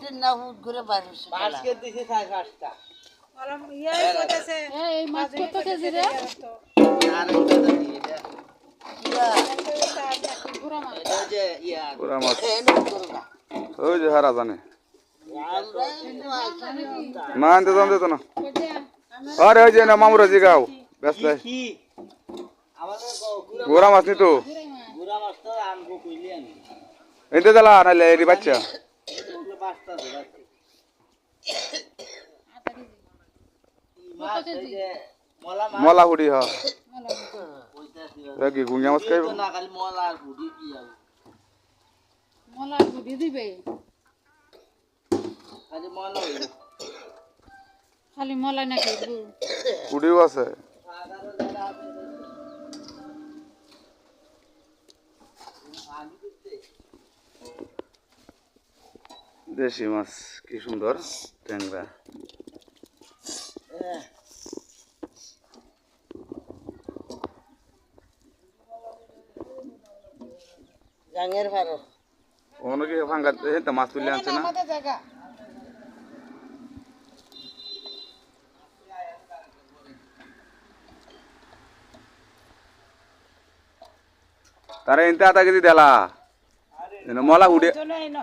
তিন না ফুট আজকে দিছি সাড়ে পাঁচটা। ওই যে হারা জানে। আনতে দাম দিত না। আরে ওই যে না মামুরা জিগাও ব্যস্ত কি আমাদের গোরা মাছ নি তো মাছ তো আনব কইলি আমি। এতে দিলা এরি বাচ্চা। মলা হুড়ি হ কি গুঙ্গা মাছ খাইব? মলা হুডি দিবে। খালি মলা নাকি হুড়িও আছে দেশি মাছ কি সুন্দর ট্যাংরা। গাঙের ভালো অনেকে ভাঙ্গা হেঁতে মাছ তুলে আনছে না? আমাদের জায়গা। তারা এনতে আধা কেজি দেলা। মলা আইনো